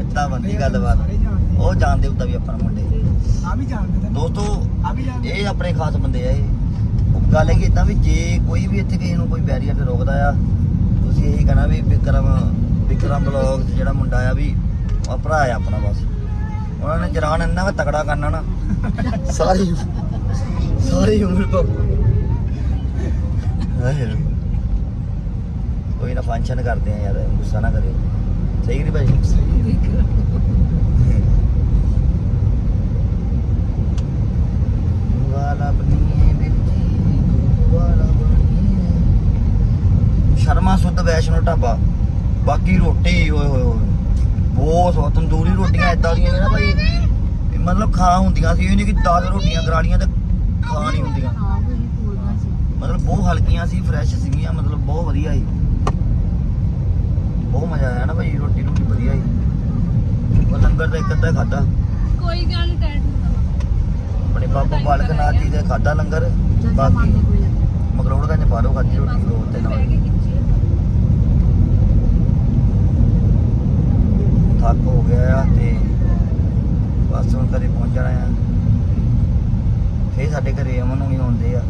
ਏਦਾਂ ਬੰਦੀ ਗੱਲਬਾਤ। ਉਹ ਜਾਣਦੇ ਉੱਦਾਂ ਵੀ ਆਪਾਂ ਨੂੰ ਮੁੰਡੇ। ਆ ਵੀ ਜਾਣਦੇ ਦੋਸਤੋ ਆ ਵੀ ਜਾਣਦੇ। ਇਹ ਆਪਣੇ ਖਾਸ ਬੰਦੇ ਆ ਇਹ। ਉਹ ਗੱਲ ਹੈ ਕਿ ਇਦਾਂ ਵੀ ਜੇ ਕੋਈ ਵੀ ਇੱਥੇ ਕਿਸੇ ਨੂੰ ਕੋਈ ਬੈਰੀਅਰ ਤੇ ਰੋਕਦਾ ਆ ਤੁਸੀਂ ਇਹੀ ਕਹਿਣਾ ਵੀ ਵਿਕਰਮ ਵਿਕਰਮ ਬਲੌਗ ਜਿਹੜਾ ਮੁੰਡਾ ਆ ਵੀ ਆ ਭਰਾ ਆ ਆਪਣਾ ਬਸ। ਉਹਨਾਂ ਨੇ ਜਰਾਨ ਇੰਨਾ ਕੁ ਤਕੜਾ ਕਰਨਾ ਨਾ ਸਾਰੀ ਸਾਰੀ ਉਮਰ ਰੱਬਾ। ਕੋਈ ਨਾ ਫੰਕਸ਼ਨ ਕਰਦੇ ਆ ਯਾਰ ਗੁੱਸਾ ਨਾ ਕਰਿਓ। ਸਹੀ ਨਹੀਂ ਭਾਈ ਵਾਲਾ ਬਨੀਏ ਬਿਰਜੀ ਵਾਲਾ ਬਨੀਏ ਸ਼ਰਮਾ ਸੁੱਧ ਵੈਸ਼ਨੋ ਢਾਬਾ। ਬਾਕੀ ਰੋਟੀ ਓਏ ਹੋਏ ਹੋਏ। ਬਹੁਤ ਸਵਾਦ ਤੰਦੂਰੀ ਰੋਟੀਆਂ ਇਦਾਂ ਦੀਆਂ ਨੇ ਨਾ ਭਾਈ ਮਤਲਬ ਖਾ ਹੁੰਦੀਆਂ ਸੀ ਇਹ ਨਹੀਂ ਕਿ 10 ਰੋਟੀਆਂ ਕਰਾ ਲੀਆਂ ਤੇ ਖਾ ਨਹੀਂ ਹੁੰਦੀਆਂ। ਮਤਲਬ ਬਹੁਤ ਹਲਕੀਆਂ ਸੀ ਫਰੈਸ਼ ਸੀਗੀਆਂ ਮਤਲਬ ਬਹੁਤ ਵਧੀਆ ਸੀ। ਬਹੁਤ ਮਜ਼ਾ ਆਇਆ ਨਾ ਭਾਈ ਰੋਟੀ ਰੋਟੀ ਵਧੀਆ ਸੀ। ਉਹ ਲੰਗਰ ਤਾਂ ਇੱਕ ਅੱਧਾ ਖਾਦਾ ਕੋਈ ਗੱਲ ਨਹੀਂ ਟੈਂਟ ਆਪਣੇ ਬਾਬਾ ਬਾਲਕ ਨਾਥ ਜੀ ਦੇ ਖਾਦਾ ਲੰਗਰ ਬਾਕੀ ਮੰਨ ਕੋਈ ਮਕਰੋੜਗੰਜ ਪਾਰੋ ਖਾਦੀ ਰੋਟੀ ਦੋ ਤੇ ਨਾਲ ਥੱਕ ਹੋ ਗਿਆ ਆ ਤੇ ਬਸ ਹੁਣ ਘਰੇ ਪਹੁੰਚ ਜਾਣਾ ਆ। ਫੇਰ ਸਾਡੇ ਘਰੇ ਅਮਨ ਹੋਣੀ ਹੁੰਦੇ ਆ।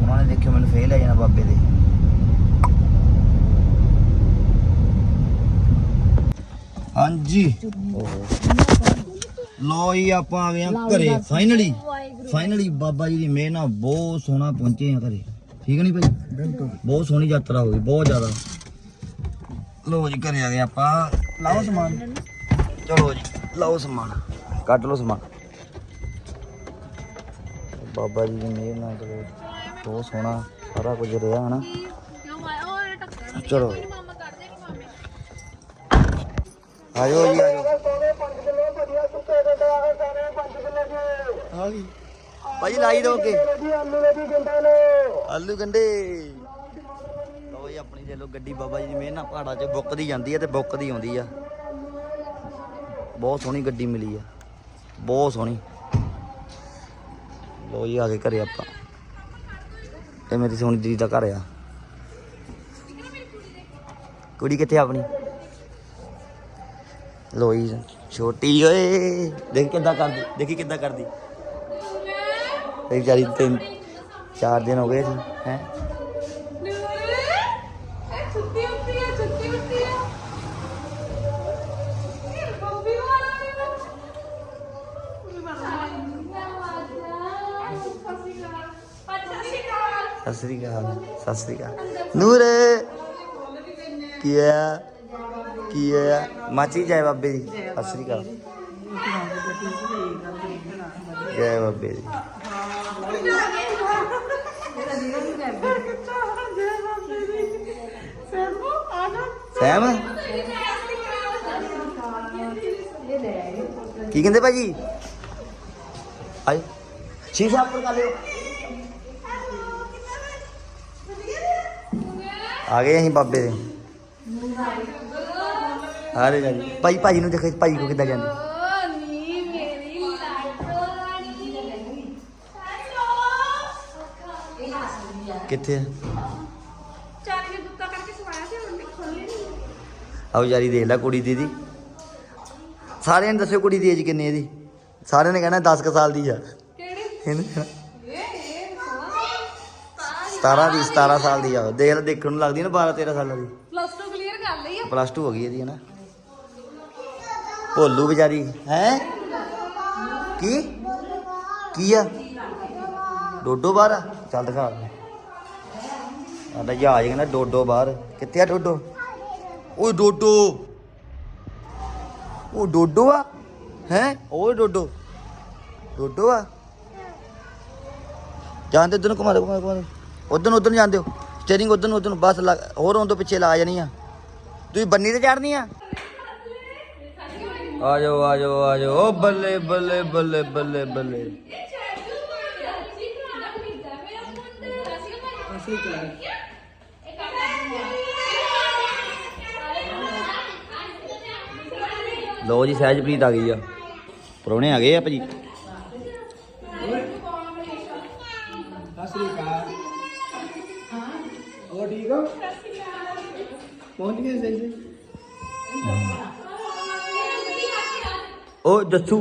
ਉਹਨਾਂ ਨੇ ਦੇਖਿਓ ਮੈਨੂੰ ਫੇਰ ਲੈ ਜਾਣਾ ਬਾਬੇ ਦੇ। ਹਾਂਜੀ। ਲੋ ਜੀ ਆਪਾਂ ਆ ਗਏ ਆ ਘਰੇ ਫਾਈਨਲੀ ਫਾਈਨਲੀ ਬਾਬਾ ਜੀ ਦੀ ਮਿਹਰ ਨਾਲ ਬਹੁਤ ਸੋਹਣਾ ਪਹੁੰਚੇ ਆ ਘਰੇ। ਠੀਕ ਨਹੀਂ ਭਾਈ? ਬਿਲਕੁਲ। ਬਹੁਤ ਸੋਹਣੀ ਯਾਤਰਾ ਹੋ ਗਈ ਬਹੁਤ ਜ਼ਿਆਦਾ। ਲੋ ਜੀ ਘਰੇ ਆ ਗਏ ਆਪਾਂ। ਲਾਓ ਸਮਾਨ। ਚਲੋ ਜੀ ਲਓ ਸਮਾਨ। ਕੱਢ ਲਓ ਸਮਾਨ। ਬਾਬਾ ਜੀ ਦੀ ਮਿਹਰ ਨਾਲ ਬਹੁਤ ਸੋਹਣਾ ਸਾਰਾ ਕੁਝ ਰਿਹਾ ਹਨਾ? ਚਲੋ। ਆਜੋ ਜੀ ਆਜੋ ਆ ਗਈ। ਭਾਈ ਲਾਈ ਦੋ ਜੀ ਆਲੂ ਗੰਡਾ। ਲੋ ਆਲੂ ਗੰਡੇ ਲੋ ਜੀ ਆਪਣੀ ਦੇ ਲੋ ਗੱਡੀ ਬਾਬਾ ਜੀ ਦੀ ਮਿਹਰ ਨਾਲ ਪਹਾੜਾਂ 'ਚ ਬੁੱਕਦੀ ਜਾਂਦੀ ਹੈ ਤੇ ਬੁੱਕਦੀ ਆਉਂਦੀ ਆ। ਬਹੁਤ ਸੋਹਣੀ ਗੱਡੀ ਮਿਲੀ ਆ। ਬਹੁਤ ਸੋਹਣੀ। ਲੋ ਜੀ ਆ ਕੇ ਘਰੇ ਆਪਾਂ। ਇਹ ਮੇਰੀ ਸੋਹਣੀ ਦੀਦੀ ਦਾ ਘਰ ਆ। ਕੁੜੀ ਕਿੱਥੇ ਆਪਣੀ? ਲੋ ਜੀ ਛੋਟੀ ਓਏ, ਦੇਖ ਕਿੱਦਾਂ ਕਰਦੀ, ਦੇਖੀ ਕਿੱਦਾਂ ਕਰਦੀ। ਇਹ ਵਿਚਾਰੀ ਤਿੰਨ, ਚਾਰ ਦਿਨ ਹੋ ਗਏ ਸੀ, ਹੈ। ਸਤਿ ਸ੍ਰੀ ਅਕਾਲ, ਸਤਿ ਸ੍ਰੀ ਅਕਾਲ। ਨੂਰ, ਕੀ ਹੈ ਕੀ ਹੈ? ਮਾਚੀ ਜੈ ਬਾਬੇ ਦੀ। ਸਤਿ ਸ੍ਰੀ ਅਕਾਲ। ਜੈ ਬਾਬੇ ਦੀ। ਸਹਿਮ? ਕੀ ਕਹਿੰਦੇ ਭਾਜੀ? ਆਏ। ਸ਼ੀਸ਼ਾ ਉੱਪਰ ਕਰ ਲਿਓ। ਆ ਗਏ ਅਸੀਂ ਬਾਬੇ ਦੇ। ਹਾਰੇ ਜੀ ਭਾਈ ਭਾਜੀ ਨੂੰ ਦੇਖੋ ਭਾਈ ਕੋ ਕਿੱਦਾਂ ਜਾਂਦੇ ਕਿੱਥੇ ਆ? ਚਾਰੀ ਨੇ ਗੁੱਤਾ ਕਰਕੇ ਸਵਾਇਆ ਸੀ ਹੁਣ ਖੋਲੇ ਨਹੀਂ ਆਓ ਯਾਰੀ ਦੇਖ ਲੈ ਕੁੜੀ ਦੀ ਦੀ ਸਾਰਿਆਂ ਨੇ ਦੱਸਿਓ ਕੁੜੀ ਦੀ ਏਜ ਕਿੰਨੀ ਹੈ ਇਹਦੀ। ਸਾਰਿਆਂ ਨੇ ਕਹਿਣਾ 10 ਕੁ ਸਾਲ ਦੀ ਆ। ਕਿਹੜੀ ਇਹਨੇ ਕਹਿਣਾ। ਇਹ ਇਹ ਸੋਹਣਾ 17 ਦੀ 17 ਸਾਲ ਦੀ ਆ। ਦੇਖ ਲੈ ਦੇਖਣ ਨੂੰ ਲੱਗਦੀ ਨਾ 12 13 ਸਾਲਾਂ ਦੀ। ਪਲੱਸ 2 ਕਲੀਅਰ ਕਰ ਲਈ ਆ। ਪਲੱਸ 2 ਹੋ ਗਈ ਇਹਦੀ ਹੈ ਨਾ? ਭੋਲੂ ਵਿਚਾਰੀ ਹੈ? ਕੀ? ਕੀ ਆ? ਡੋਡੋ ਬਾਹਰ ਆ? ਚੱਲ ਦਿਖਾ। ਸਾਡਾ ਜਹਾਜ਼ ਕਹਿੰਦਾ ਡੋਡੋ ਬਾਹਰ। ਕਿੱਥੇ ਆ ਡੋਡੋ? ਓਏ ਡੋਡੋ। ਉਹ ਡੋਡੋ ਆ? ਹੈ? ਓਏ ਡੋਡੋ। ਡੋਡੋ ਆ? ਜਾਂਦੇ ਉਧਰ ਨੂੰ ਘੁਮਾ ਦੇ ਘੁਮਾ ਦੇ, ਘੁਮਾ ਦੇ ਉਧਰ ਨੂੰ ਉਧਰ ਜਾਂਦੇ ਹੋ। ਸਟੀਅਰਿੰਗ ਉਧਰ ਨੂੰ ਉਧਰ ਨੂੰ। ਬਸ ਲੱਗ- ਹੋਰ ਹੋਣ ਤੋਂ ਪਿੱਛੇ ਲਾ ਜਾਣੀ ਆ। ਤੁਸੀਂ ਬੰਨੀ ਤੇ ਚੜਨੀ ਆ? ਆ ਜਾਓ ਆ ਜਾਓ ਆ ਜਾਓ ਓ ਬੱਲੇ ਬੱਲੇ ਬੱਲੇ ਬੱਲੇ ਬੱਲੇ। ਲੋ ਜੀ, ਸਹਿਜਪ੍ਰੀਤ ਆ ਗਈ ਆ। ਪਰੋਣੇ ਆ ਗਏ ਆ ਭਾਜੀ? ਓ ਜੱਸੂ।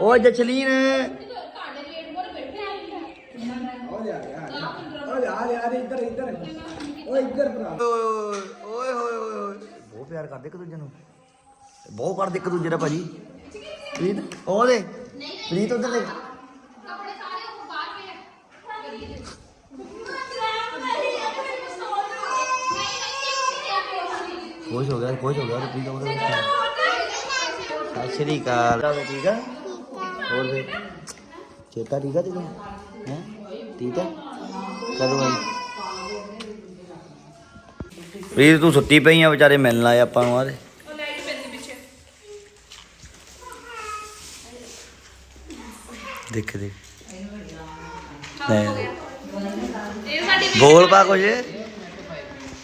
ਉਹ ਜਾ ਰਿਹਾ ਉਹ ਜਾ ਰਿਹਾ ਇੱਧਰ ਇੱਧਰ ਉਹ ਇੱਧਰ ਭਰਾ ਓਏ। ਹੋਏ ਹੋਏ ਹੋਏ ਬਹੁਤ ਪਿਆਰ ਕਰਦੇ ਇੱਕ ਦੂਜੇ ਨੂੰ। ਬਹੁਤ ਕਰਦੇ ਇੱਕ ਦੂਜੇ ਦਾ ਭਾਜੀ। ਪ੍ਰੀਤ ਉਹ ਦੇ। ਪ੍ਰੀਤ ਉਧਰ ਦੇਖ। ਖੁਸ਼ ਹੋ ਗਿਆ ਖੁਸ਼ ਹੋ ਗਿਆ। ਪ੍ਰੀਤ ਉਹਦੇ ਸਤਿ ਸ਼੍ਰੀ ਅਕਾਲ। ਤਾਂ ਠੀਕ ਆ? ਹੋਰ ਫਿਰ? ਚੇਤਾ ਠੀਕ ਆ ਹੈ? ਠੀਕ ਆ? ਕਦੋਂ ਪ੍ਰੀਤ ਤੂੰ ਸੁੱਤੀ ਪਈ ਆ ਵਿਚਾਰੇ ਮਿਲਣ ਆਏ ਆਪਾਂ ਨੂੰ ਆਦੇ। ਦੇਖ ਦੇਖ। ਬੋਲ ਪਾ ਕੁਝ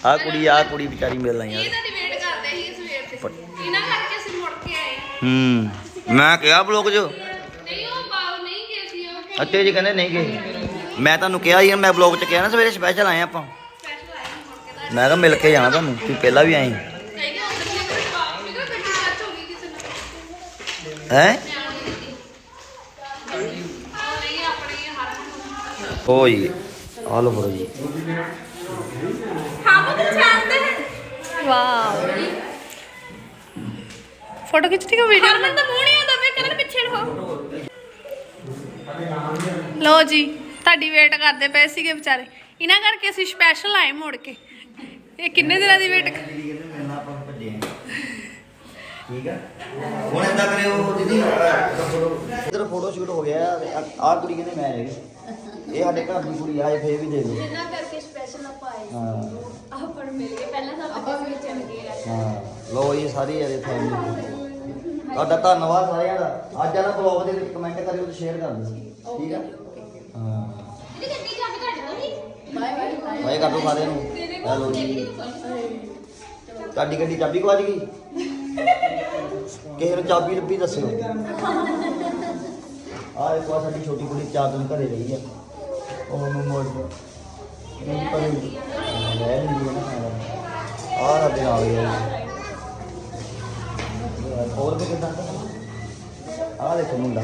ਆ ਕੁੜੀ ਆ ਕੁੜੀ ਵਿਚਾਰੀ ਮਿਲਣ ਆਈ ਆ ਤੁਹਾਡੀ ਵੇਟ ਕਰਦੇ ਸੀ ਸਵੇਰ ਤੇ ਇਹਨਾਂ ਕਰਕੇ ਅਸੀਂ ਮੁੜ ਕੇ ਆਏ ਹੂੰ। ਮੈਂ ਕਿਹਾ ਬਲੋਕ ਜੋ ਨਹੀਂ ਉਹ ਬਾਲ ਨਹੀਂ ਗਏ ਸੀ ਉਹ ਅੱਤੇ ਜੀ ਕਹਿੰਦੇ ਨਹੀਂ ਗਏ। ਮੈਂ ਤੁਹਾਨੂੰ ਕਿਹਾ ਸੀ ਮੈਂ ਬਲੌਗ ਚ ਕਿਹਾ ਨਾ ਸਵੇਰੇ ਸਪੈਸ਼ਲ ਆਏ ਆਪਾਂ। ਸਪੈਸ਼ਲ ਆਏ ਸੀ ਮੁੜ ਕੇ ਮੈਂ ਕਿਹਾ ਮਿਲ ਕੇ ਜਾਣਾ ਤੁਹਾਨੂੰ ਤੁਸੀਂ ਪਹਿਲਾਂ ਵੀ ਆਏ। ਨਹੀਂ ਕਿ ਕੋਈ ਬਾਪ ਵੀ ਗੱਡੀ ਟੱਚ ਹੋ ਗਈ ਕਿਸੇ ਨਾਲ ਹੈ ਉਹ ਨਹੀਂ ਆਪਣੇ ਹੀ ਹਰ ਓਏ ਆ ਲੋ ਫੜੋ ਜੀ। ਹਾਂ ਉਹ ਚਾਹਤੇ ਹੈ ਵਾਓ ਫੋਟੋ ਖਿੱਚਦੀ ਕਿ ਵੀਡੀਓ ਹਰਮਨ ਦਾ ਮੂੰਹ ਨਹੀਂ ਆਉਂਦਾ ਮੈਂ ਕਹਿੰਦਾ ਪਿੱਛੇ ਰਹੋ ਲੋ ਜੀ ਤੁਹਾਡੀ ਵੇਟ ਕਰਦੇ ਪਏ ਸੀਗੇ ਵਿਚਾਰੇ। ਇਹਨਾਂ ਕਰਕੇ ਅਸੀਂ ਸਪੈਸ਼ਲ ਆਏ ਮੁੜ ਕੇ। ਇਹ ਕਿੰਨੇ ਦਿਨਾਂ ਦੀ ਵੇਟ ਠੀਕ ਹੈ ਹੁਣ ਏਦਾਂ ਕਰਿਓ ਦੀਦੀ ਇਧਰ ਫੋਟੋ ਸ਼ੂਟ ਹੋ ਗਿਆ ਆ ਕੁੜੀ ਕਹਿੰਦੇ ਮੈਂ ਰਹਿ ਗਈ। ਇਹ ਸਾਡੇ ਘਰ ਦੀ ਕੁੜੀ ਆ ਇਹ ਫੇਰ ਵੀ ਦੇ ਦਿਓ। ਇਹਨਾਂ ਕਰਕੇ ਸਪੈਸ਼ਲ ਆਪਾਂ ਆਏ ਹਾਂ। ਆਪਾਂ ਨੂੰ ਮਿਲ ਗਏ। ਪਹਿਲਾਂ ਤਾਂ ਆਪਾਂ ਵੀ ਚਲ ਗਏ ਆ। ਹਾਂ। ਲੋ ਇਹ ਸਾਰੀ ਇਹਦੇ ਫੈਮਿਲੀ ਤੁਹਾਡਾ ਧੰਨਵਾਦ ਸਾਰਿਆਂ ਦਾ। ਅੱਜ ਵਾਲਾ ਬਲੌਗ ਦੇ ਵਿੱਚ ਕਮੈਂਟ ਕਰਿਓ ਤੇ ਸ਼ੇਅਰ ਕਰ ਦਿਓ। ਠੀਕ ਆ? ਹਾਂ। ਇਹਦੀ ਗੱਡੀ ਜਾ ਕੇ ਕੱਢ ਦੋ ਬਾਏ ਬਾਏ ਬਾਏ ਕਰ ਦਿਓ ਸਾਰਿਆਂ ਨੂੰ। ਹੈਲੋ ਜੀ। ਤੁਹਾਡੀ ਗੱਡੀ ਚਾਬੀ ਗਵਾਚ ਗਈ? ਕਿਸੇ ਨੂੰ ਚਾਬੀ ਲੱਭੀ ਦੱਸਿਓ। ਆਹ ਇੱਕ ਵਾਰ ਸਾਡੀ ਛੋਟੀ ਕੁੜੀ ਚਾਰ ਦਿਨ ਘਰੇ ਰਹੀ ਆ। ਉਹ ਨੂੰ ਮੋੜ ਦੋ ਨਹੀਂ ਪਰੇ ਲੈ ਹੈ ਨਾ। ਆਹ ਸਾਡੇ ਨਾਲ ਹੀ ਆ। ਹੋਰ ਵੀ ਕਿਦਾਂ? ਆਹ ਦੇਖੋ ਮੁੰਡਾ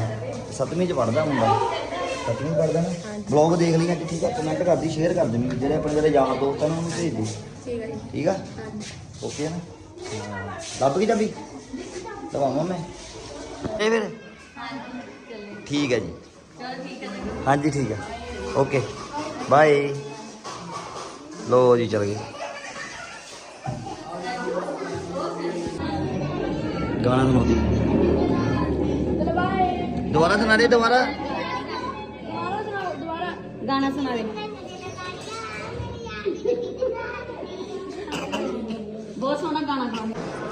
ਸੱਤਵੀਂ ਚ ਪੜਦਾ ਮੁੰਡਾ। ਸੱਤਵੀਂ ਪੜਦਾ ਨਾ? ਬਲੌਗ ਦੇਖ ਲਈਆਂ ਕਿ ਠੀਕ ਕਮੈਂਟ ਕਰਦੀ ਸ਼ੇਅਰ ਕਰ ਦੇਣੀ ਜਿਹੜੇ ਆਪਣੇ ਜਿਹੜੇ ਯਾਰ ਦੋਸਤ ਨਾ ਉਹਨੂੰ ਭੇਜ ਦੇ ਠੀਕ ਹੈ ਠੀਕ ਆ? ਓਕੇ ਨਾ। ਲੱਭ ਗਈ ਚਾਬੀ? ਦਵਾਵਾਂ ਮੈਂ? ਇਹ ਫਿਰ? ਠੀਕ ਹੈ ਜੀ। ਹਾਂਜੀ ਠੀਕ ਹੈ ਓਕੇ ਬਾਏ ਲੋ ਜੀ ਚਲ ਗਏ। ਗਾਣਾ ਸੁਣਾਓ ਦੀ ਦੁਬਾਰਾ ਸੁਣਾ ਦੇ ਦੁਬਾਰਾ ਗਾਣਾ ਸੁਣਾ ਦੇ ਬਹੁਤ ਸੋਹਣਾ ਗਾਣਾ ਗਾਉਂਦੇ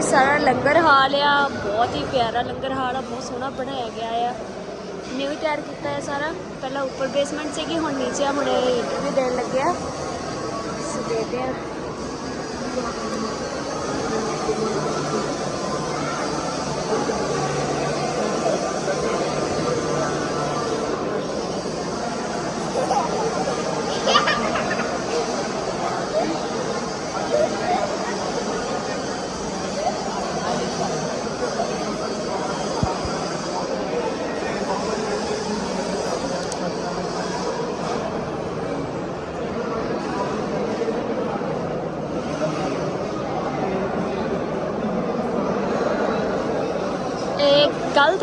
ਕਾਫੀ ਸਾਰਾ ਲੰਗਰ ਹਾਲ ਆ, ਬਹੁਤ ਹੀ ਪਿਆਰਾ ਲੰਗਰ ਹਾਲ ਆ, ਬਹੁਤ ਸੋਹਣਾ ਬਣਾਇਆ ਗਿਆ ਆ। ਨਿਊ ਤਿਆਰ ਕੀਤਾ ਆ ਸਾਰਾ। ਪਹਿਲਾਂ ਉੱਪਰ ਬੇਸਮੈਂਟ ਸੀਗੀ, ਹੁਣ ਨੀਚੇ ਆ, ਹੁਣੇ ਵੀ ਦੇਣ ਲੱਗਿਆ। ਸੋ ਦੇਦੇ ਆ।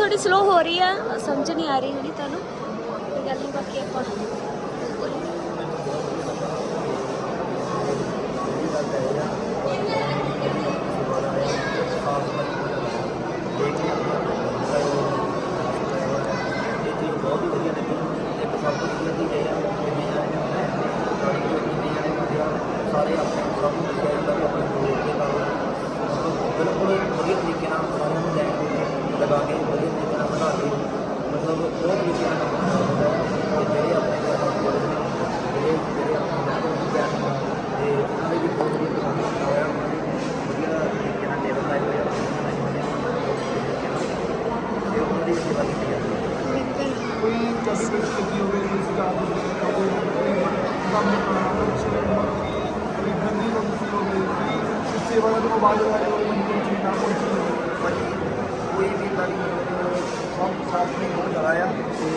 ਥੋੜੀ ਸਲੋ ਹੋ ਰਹੀ ਆ, ਸਮਝ ਨਹੀਂ ਆ ਰਹੀ ਹੋਣੀ ਤੁਹਾਨੂੰ। ਕੋਈ ਗੱਲ ਨਹੀਂ ਬਾਕੀ ਆਪਾਂ ਇਹ ਚੀਜ਼ ਬਹੁਤ ਹੀ ਵਧੀਆ ਲੱਗੀ ਇੱਕ ਸਭ ਤੋਂ ਵਧੀਆ ਚੀਜ਼ ਇਹ ਆ ਕਿ ਜਿੰਨੇ ਜਾਣੇ ਨੇ ਬਣਾਇਆ ਸਾਡੀ ਕੋਈ ਜਿੰਨੇ ਜਾਣੇ ਹੁੰਦੇ ਆ ਸਾਰੇ ਆਪਣੇ ਸਭ ਨੂੰ ਦੱਸਿਆ ਜਾਂਦਾ ਵੀ ਆਪਣੇ ਕੋਲ ਕੇ ਕਰੋ ਮਤਲਬ ਬਿਲਕੁਲ ਵਧੀਆ ਤਰੀਕੇ ਨਾਲ ਸਾਰਿਆਂ ਨੂੰ ਲੈਣ ਲਗਾ ਕੇ ਵਧੀਆ ਤਰੀਕੇ ਨਾਲ ਬਣਾ ਕੇ ਮਤਲਬ ਬਹੁਤ ਤਰੀਕੇ ਨਾਲ ਕੰਮ ਕਰਨਾ ਹੁੰਦਾ ਹੈ ਤੇ ਜਿਹੜੇ ਆਪਣੇ ਕੋਲ ਨੇ ਜਿਹੜੇ ਜਿਹੜੇ ਆਪਣੇ ਕੋਲ ਗੈਸ ਤੇ ਉਹਨਾਂ ਦੇ ਵੀ ਬਹੁਤ ਵਧੀਆ ਕੰਮ ਕੀਤਾ ਹੋਇਆ ਉਹਨਾਂ ਨੇ ਵਧੀਆ ਤਰੀਕੇ ਨਾਲ ਟੇਬਲ ਲਾਏ ਹੋਏ ਆ ਤੇ ਉਹਨਾਂ ਦੀ ਸੇਵਾ ਕੀਤੀ ਜਾਂਦੀ ਹੈ। ਕੋਈ ਕਦੀ ਕੋਈ ਸਥਿਤੀ ਹੋਵੇ ਕੋਈ ਸੁਝਾਅ ਹੋਵੇ ਜਾਂ ਕੋਈ ਕੋਈ ਕੰਮ ਕਰਾਉਣਾ ਹੋਵੇ ਕਿਸੇ ਨੂੰ ਕੋਈ ਗੰਦੀ ਕੋਈ ਮੁਸ਼ਕਿਲ ਹੋਵੇ ਕੋਈ ਸੇਵਾ ਦਾ ਕੋਈ ਆਵਾਜ਼ ਆਏ ਹੋਵੇ ਮੈਨੂੰ ਕੋਈ ਚੀਜ਼ ਨਾ ਪਹੁੰਚੀ ਹੋਵੇ ਭਾਜੀ ਕੋਈ ਵੀ ਤਾਂ ਨਹੀਂ ਸਭ ਸਾਫ਼ ਨਹੀਂ ਹੋ ਜਾ ਆ ਤੇ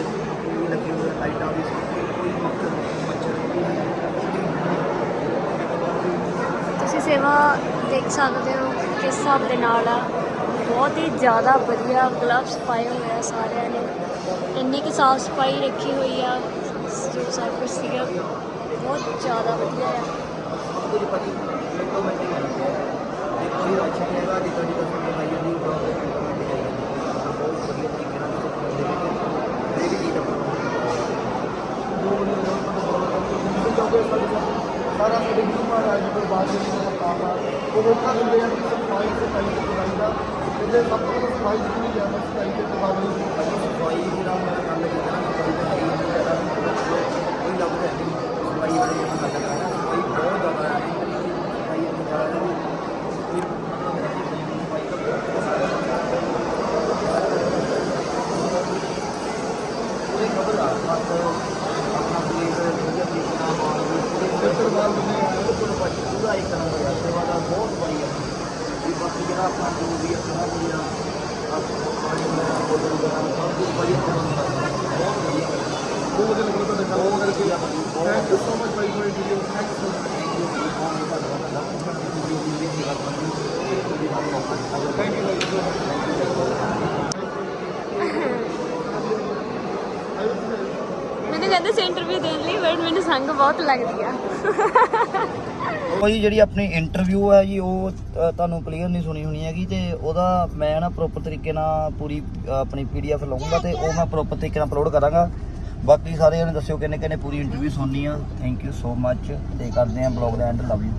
ਕੋਈ ਲੱਗੇ ਹੋਏ ਲਾਈਟਾਂ ਵੀ ਸੀ ਕੋਈ ਮੱਖਰ ਮੱਛਰ ਨਹੀਂ ਤੁਸੀਂ ਸੇਵਾ ਦੇਖ ਸਕਦੇ ਹੋ ਕਿਸ ਹਿਸਾਬ ਦੇ ਨਾਲ ਆ? ਬਹੁਤ ਹੀ ਜ਼ਿਆਦਾ ਵਧੀਆ ਗਲਵਸ ਪਾਏ ਹੋਏ ਆ ਸਾਰਿਆਂ ਨੇ। ਇੰਨੀ ਕਿ ਸਾਫ਼ ਸਫ਼ਾਈ ਰੱਖੀ ਹੋਈ ਆ, ਜੋ ਸਭ ਕੁਛ ਸੀਗਾ। ਬਹੁਤ ਜ਼ਿਆਦਾ ਵਧੀਆ ਆ। ਕੁਝ ਹੀ ਮਿਲਦੇ ਹੈਗਾ ਜਿੱਦਾਂ ਜਿੱਦਾਂ ਤੁਹਾਨੂੰ ਆਈ ਜਾਂਦੀ ਉਹ ਬਹੁਤ ਮਿੰਟੋ ਮਿੰਟ ਹੀ ਆਈ ਜਾਂਦੀ ਆ। ਬਹੁਤ ਵਧੀਆ ਤਰੀਕੇ ਨਾਲ ਸਿਸਟਮ ਦੇ ਵਿੱਚ ਹਰੇਕ ਚੀਜ਼ ਆਪਾਂ ਨੂੰ ਜੋ ਬੰਦੇ ਨੂੰ ਬਹੁਤ ਬਹੁਤ ਕਿਉਂਕਿ ਸਾਡੇ ਸਾਰਾ ਸਾਡੇ ਗੁਰੂ ਮਹਾਰਾਜ ਜੀ ਦੇ ਬਾਅਦ ਜਿਹੜਾ ਮਕਾਮ ਆ ਉਹ ਲੋਕਾਂ ਦਿੰਦੇ ਆ ਕਿ ਸਫ਼ਾਈ ਤੇ ਪਹਿਲੇ ਸਫ਼ਾਈ ਦਾ ਇਹਦੇ ਸਭ ਤੋਂ ਵੱਧ ਸਫ਼ਾਈ ਜ਼ਰੂਰੀ ਆ ਬਸ ਸਫ਼ਾਈ ਤੇ ਪਾਬੰਦੀ ਨਹੀਂ ਭਾਜੀ ਸਫ਼ਾਈ ਜਿਹੜਾ ਮੈਂ ਗੱਲ ਕੀਤੀ ਨਾ ਸਫ਼ਾਈ ਤਾਂ ਹੈ ਹੀ ਨਹੀਂ ਜ਼ਿਆਦਾ ਕੋਈ ਲੱਭਦਾ ਹੈ ਨਹੀਂ ਸਫ਼ਾਈ ਵਾਲੀ ਮੈਂ ਗੱਲ ਕਰ ਰਿਹਾ ਸਫ਼ਾਈ ਬਹੁਤ ਜ਼ਿਆਦਾ ਹੈ ਸਫ਼ਾਈ ਇੰਨੀ ਜ਼ਿਆਦਾ ਹੈ ਵੀ ਕੋਈ ਮਤਲਬ ਹੈ ਨਹੀਂ ਸਫ਼ਾਈ ਤਾਂ ਬਹੁਤ ਪੂਰੇ ਖਬਰਦਾਰ ਬਸ ਆਪਣਾ ਪੁਲਿਸ ਵਧੀਆ ਤਰੀਕੇ ਨਾਲ ਮਾਰਦੀ ਪੂਰੇ ਫਿਲਟਰਵਾਲ ਬਣੇ ਆ ਬਿਲਕੁਲ ਭਾਜੀ ਪੂਰਾ ਇੱਕ ਨੰਬਰ ਆ ਸੇਵਾ ਦਾ ਬਹੁਤ ਬੜੀ ਆ ਵੀ ਬਾਕੀ ਜਿਹੜਾ ਆਪਣਾ ਜੋ ਵੀ ਆ ਸਾਰਾ ਕੁਝ ਆ ਆਪ ਪਾਣੀ ਵਗੈਰਾ ਬੋਤਲ ਵਗੈਰਾ ਸਭ ਕੁਝ ਵਧੀਆ ਤਰ੍ਹਾਂ ਨਾਲ ਬਹੁਤ ਵਧੀਆ ਬਹੁਤ ਵਧੀਆ ਲੱਗਿਆ ਤੁਹਾਡੇ ਨਾਲ ਬਹੁਤ ਕਰਕੇ ਵਧੀਆ ਭਾਜੀ ਬਹੁਤ thank you so much bye for video thank you so much thank you bye so much ਮੈਨੂੰ ਕਹਿੰਦੇ ਸੀ ਇੰਟਰਵਿਊ ਦੇਣ ਲਈ ਬਟ ਮੈਨੂੰ ਸੰਗ ਬਹੁਤ ਲੱਗਦੀ ਆ ਉਹ ਜੀ ਜਿਹੜੀ ਆਪਣੀ ਇੰਟਰਵਿਊ ਹੈ ਜੀ ਉਹ ਤੁਹਾਨੂੰ ਕਲੀਅਰ ਨਹੀਂ ਸੁਣੀ ਹੋਣੀ ਹੈਗੀ ਤੇ ਉਹਦਾ ਮੈਂ ਨਾ ਪ੍ਰੋਪਰ ਤਰੀਕੇ ਨਾਲ ਪੂਰੀ ਅ, ਆਪਣੀ ਪੀਡੀਐਫ ਲਵਾਂਗਾ ਤੇ ਉਹ ਮੈਂ ਪ੍ਰੋਪਰ ਤਰੀਕੇ ਨਾਲ ਅਪਲੋਡ ਕਰਾਂਗਾ। ਬਾਕੀ ਸਾਰੇ ਜਣੇ ਦੱਸਿਓ ਕਿੰਨੇ ਕਿੰਨੇ ਪੂਰੀ ਇੰਟਰਵਿਊ ਸੁਣਨੀ ਆ ਥੈਂਕ ਯੂ ਸੋ ਮੱਚ ਤੇ ਕਰਦੇ ਆ ਬਲੌਗ ਦਾ ਐਂਡ ਲਵ ਯੂ